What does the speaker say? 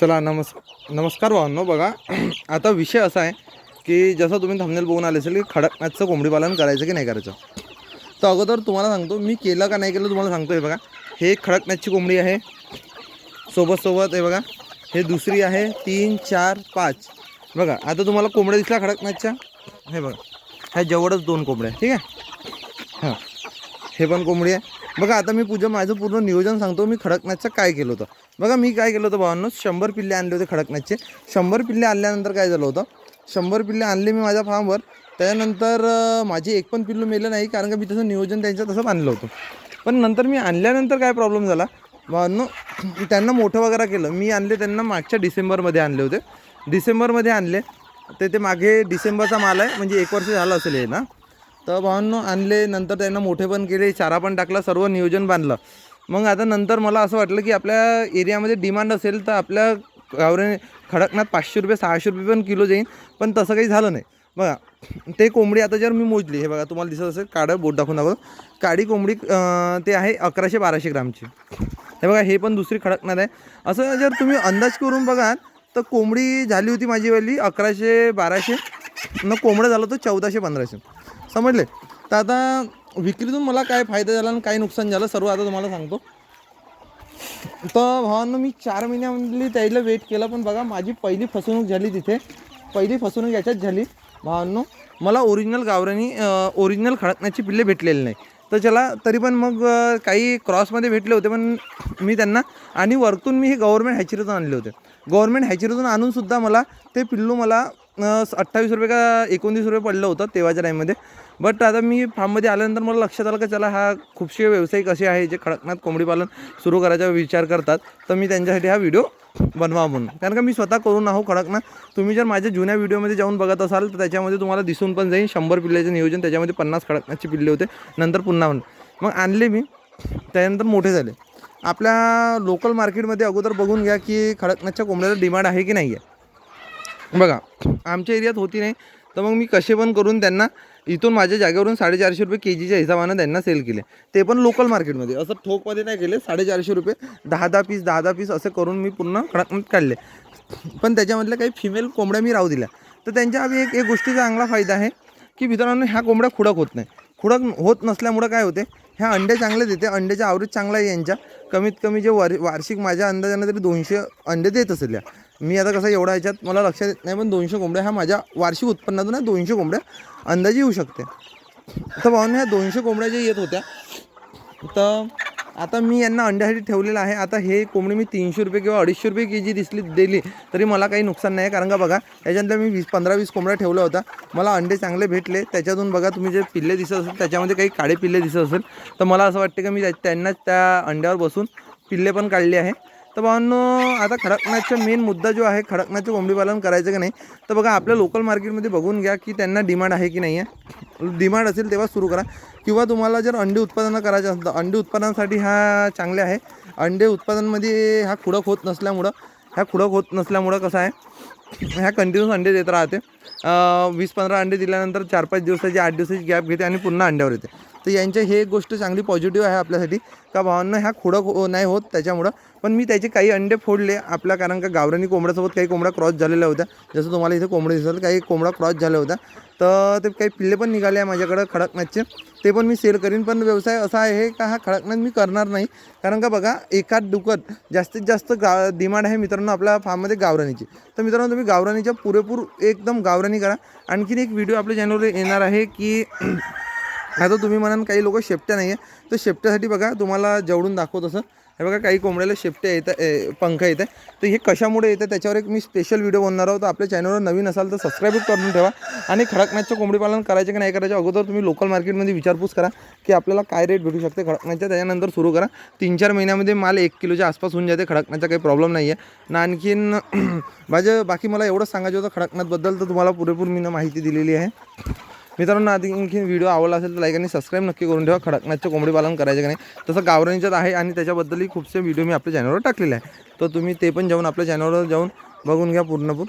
चला नमस् नमस्कार भावांनो बघा. आता विषय असा आहे की जसं तुम्ही थंबनेल बघून आले असेल की खडकनाथचं कोंबडी पालन करायचं की नाही करायचं. तर अगोदर तुम्हाला सांगतो मी केलं का नाही केलं तुम्हाला सांगतो हे बघा. हे खडकनाथची कोंबडी आहे. सोबत सोबत हे बघा. हे दुसरी आहे. तीन चार पाच. बघा आता तुम्हाला कोंबड्या दिसल्या खडकनाथच्या हे बघा. ह्या जवळच दोन कोंबड्या ठीक आहे? हां. हे पण कोंबडी आहे. बघा आता मी पूजा माझं पूर्ण नियोजन सांगतो. मी खडकनाथचं काय केलं होतं? बघा मी काय केलं होतं भावांनो? शंभर पिल्ले आणले होते खडकनाथचे. शंभर पिल्ले आणल्यानंतर काय झालं होतं? शंभर पिल्ले आणले मी माझ्या फार्मवर. त्यानंतर माझे एक पण पिल्लू मेलं नाही कारण का मी तसं नियोजन त्यांचं तसं बांधलं होतं. पण नंतर मी आणल्यानंतर काय प्रॉब्लेम झाला? भावांनो त्यांना मोठं वगैरे केलं. मी आणले त्यांना मागच्या डिसेंबरमध्ये आणले होते. डिसेंबरमध्ये आणले. ते ते मागे डिसेंबरचा माल आहे. म्हणजे एक वर्ष झालं असेल हे ना? तर भावांनो आणले नंतर त्यांना मोठे पण केले चारा पण टाकला सर्व नियोजन बांधलं. मग आता नंतर मला असं वाटलं की आपल्या एरियामध्ये डिमांड असेल तर आपल्या गावरे खडकनाथ पाचशे रुपये सहाशे रुपये पण किलो जाईन पण तसं काही झालं नाही. बघा ते कोंबडी आता जर मी मोजली हे बघा तुम्हाला दिसत असेल काळं बोट दाखवून दाखवतो. काळी कोंबडी ते आहे अकराशे बाराशे ग्रामची. हे बघा हे पण दुसरी खडकनाथ आहे. असं जर तुम्ही अंदाज करून बघाल तर कोंबडी झाली होती माझीवाली अकराशे बाराशे न कोंबडं झालं होतं चौदाशे पंधराशे. समजले? तर आता विक्रीतून मला काय फायदा झाला आणि काय नुकसान झालं सर्व आता तुम्हाला सांगतो. तर भावांनो मी चार महिन्यामधली त्याला वेट केला पण बघा माझी पहिली फसवणूक झाली तिथे. पहिली फसवणूक याच्यात झाली. भावांनो मला ओरिजिनल गावरानी ओरिजिनल खडकण्याची पिल्ले भेटलेले नाही. तर चला तरी पण मग काही क्रॉसमध्ये भेटले होते पण मी त्यांना आणि वरतून मी हे गव्हर्मेंट हॅचरीतून आणले होते. गव्हर्मेंट हॅचरीतून आणूनसुद्धा मला ते पिल्लू मला अठ्ठावीस रुपये का एकोणतीस रुपये पडलं होतं तेव्हाच्या टाईममध्ये. बट आता मी फार्ममध्ये आल्यानंतर मला लक्षात आलं का चला हा खूपसे व्यावसायिक असे आहे जे खडकनाथ कोंबडी पालन सुरू करायचा विचार करतात. तर मी त्यांच्यासाठी हा व्हिडिओ बनवा म्हणून. कारण का मी स्वतः करून आहो खडकनाथ तुम्ही जर माझ्या जुन्या व्हिडिओमध्ये जाऊन बघत असाल तर त्याच्यामध्ये तुम्हाला दिसून पण जाईल. शंभर पिल्ल्याचे नियोजन त्याच्यामध्ये पन्नास खडकनाथचे पिल्ले होते. नंतर पुन्हा म्हणून मग आणले मी. त्यानंतर मोठे झाले. आपल्या लोकल मार्केटमध्ये अगोदर बघून घ्या की खडकनाथच्या कोंबड्याला डिमांड आहे की नाही आहे बघा आमच्या एरियात होती नाही तर मग मी कसे पण करून त्यांना इथून माझ्या जागेवरून साडेचारशे रुपये के जीच्या हिशोबानं त्यांना सेल केले. ते पण लोकल मार्केटमध्ये असं ठोकमध्ये नाही केले साडेचारशे रुपये दहा दहा पीस दहा दहा पीस असे करून मी पूर्ण खडकनाथ काढले. पण त्याच्यामधल्या काही फिमेल कोंबड्या मी राहू दिल्या. तर त्यांच्या आधी एक एक गोष्टीचा चांगला फायदा आहे की मित्रांनो ह्या कोंबड्या खुडक होत नाही. खुडक होत नसल्यामुळं काय होते ह्या अंडे चांगले देते अंड्याचा आवरेज चांगला आहे यांच्या. कमीत कमी जे वार वार्षिक माझ्या अंदाजानं तरी दोनशे अंडे देत असेल या मी आता कसं एवढा ह्याच्यात मला लक्षात येत नाही पण दोनशे कोंबड्या ह्या माझ्या वार्षिक उत्पन्नातून ह्या दोनशे कोंबड्या अंदाजे येऊ शकते. तर भावने ह्या दोनशे कोंबड्या ज्या येत होत्या तर आता मी यांना अंड्यासाठी ठेवलेलं आहे. आता हे कोंबडी मी तीनशे रुपये किंवा अडीचशे रुपये के जी दिसली दिली तरी मला काही नुकसान नाही. कारण का बघा त्याच्यानंतर मी वीस पंधरा वीस कोंबड्या ठेवल्या होत्या. मला अंडे चांगले भेटले. त्याच्यातून बघा तुम्ही जे पिल्ले दिसत असेल त्याच्यामध्ये काही काळे पिल्ले दिसत असेल तर मला असं वाटतं की मी त्या- त्यांनाच त्या अंड्यावर बसून पिल्ले पण काढले आहे. तर भावांनो आता खडकनाथचा मेन मुद्दा जो आहे खडकनाथचं कोंबडीपालन करायचं की नाही? तर बघा आपल्या लोकल मार्केटमध्ये बघून घ्या की त्यांना डिमांड आहे की नाही आहे. डिमांड असेल तेव्हा सुरू करा. किंवा तुम्हाला जर अंडे उत्पादन करायचं असेल तर अंडे उत्पादनासाठी हा चांगले आहे. अंडे उत्पादनमध्ये हा खुडक होत नसल्यामुळं ह्या खुडक होत नसल्यामुळं कसं आहे ह्या कंटिन्यूस अंडे देत राहते. वीस पंधरा अंडे दिल्यानंतर चार पाच दिवसाची आठ दिवसाची गॅप घेते आणि पुन्हा अंड्यावर येते. तर यांच्या हे एक गोष्ट चांगली पॉझिटिव्ह आहे आपल्यासाठी. का भावांना ह्या खुडक हो नाही होत त्याच्यामुळं. पण मी त्याचे काही अंडे फोडले आपल्या कारण का गावरानी कोंबड्यासोबत काही कोंबड्या क्रॉस झालेल्या होत्या. जसं तुम्हाला इथे कोंबड्या दिसतात काही कोंबडा क्रॉस झाल्या होत्या. तर ते काही पिल्ले पण निघाले आहे माझ्याकडं खडकनाथचे ते पण मी सेल करीन पण व्यवसाय असा आहे का हा खडकनाथ मी करणार नाही. कारण का बघा एकाच डुकत जास्तीत जास्त गा डिमांड आहे मित्रांनो आपल्या फार्ममध्ये गावरानीची. तर मित्रांनो तुम्ही गावरानीच्या पुरेपूर एकदम गावरानी करा. आणखीन एक व्हिडिओ आपल्या चॅनलवर येणार आहे की नाही आता तुम्ही म्हणाल काही लोक शेपट्या नाही आहे तर शेपट्यासाठी बघा तुम्हाला जेवढून दाखवत असं. हे बघा काही कोंबड्याला शेपट्या येतात ए, पंख येत आहे. तर हे कशामुळे येतं त्याच्यावर एक मी स्पेशल व्हिडिओ बनणार आहोत. तर आपल्या चॅनलवर नवीन असाल तर सबस्क्राईब करून ठेवा. आणि खडकनाथचं कोंबडी पालन करायचं की नाही करायचं अगोदर तुम्ही लोकल मार्केटमध्ये विचारपूस करा की आपल्याला काय रेट भेटू शकते खडकनाथच्या. त्याच्यानंतर सुरू करा. तीन चार महिन्यामध्ये माल एक किलोच्या आसपास होऊन जाते. खडकनाथचा काही प्रॉब्लेम नाही आहे ना आणखीन माझं बाकी मला एवढंच सांगायचं होतं खडकनाथबद्दल. तर तुम्हाला पुरेपूर मी माहिती दिलेली आहे. मित्रांनो आधी आणखी व्हिडिओ आवडला असेल तर लाईक आणि सबस्क्राईब नक्की करून ठेवा. खडकनाथचे कोंबडी पालन करायचं का नाही तसं गावरानीच्यात आहे आणि त्याच्याबद्दलही खूपसे व्हिडिओ मी आपल्या चॅनलवर टाकलेले आहे. तर तुम्ही ते पण जाऊन आपल्या चॅनलवर जाऊन बघून घ्या पूर्णपूर